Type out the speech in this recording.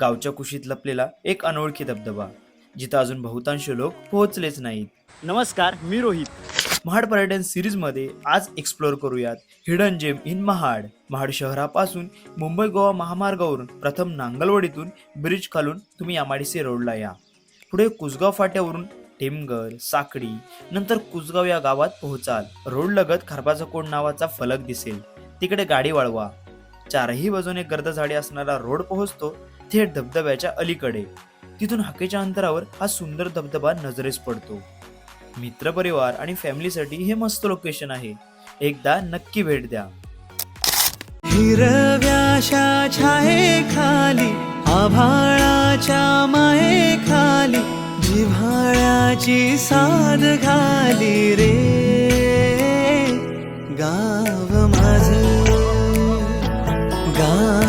गावच्या कुशीत लपलेला एक अनोळखी धबधबा जिथं अजून बहुतांश लोक पोहोचलेच नाहीत. नमस्कार मी रोहित. महाड पर्यटन सिरीजमध्ये आज एक्सप्लोअर करूयात hidden gem in Mahad. Mahad शहरापासून मुंबई गोवा महामार्गावरून प्रथम नांगलवाडीतून ब्रिज खालून तुम्ही यामाडीसी रोडला या. पुढे कुसगाव फाट्यावरून टेमगर साकडी नंतर कुसगाव या गावात पोहोचाल. रोड लगत खरबाचा कोण नावाचा फलक दिसेल. तिकडे गाडी वळवा. चारही बाजूने गर्द झाडे असणारा रोड पोहोचतो. थेट धबधब्याच्या अलीकडे. तिथून हाकेच्या अंतरावर हा सुंदर धबधबा नजरेस पडतो. मित्रपरिवार आणि फॅमिलीसाठी हे मस्त लोकेशन आहे. एकदा नक्की भेट द्या. हिरव्याशा छाये खाली आभाळाच्या माये खाली जिव्हाळ्याची साध घाली रे. गाव माझ गाव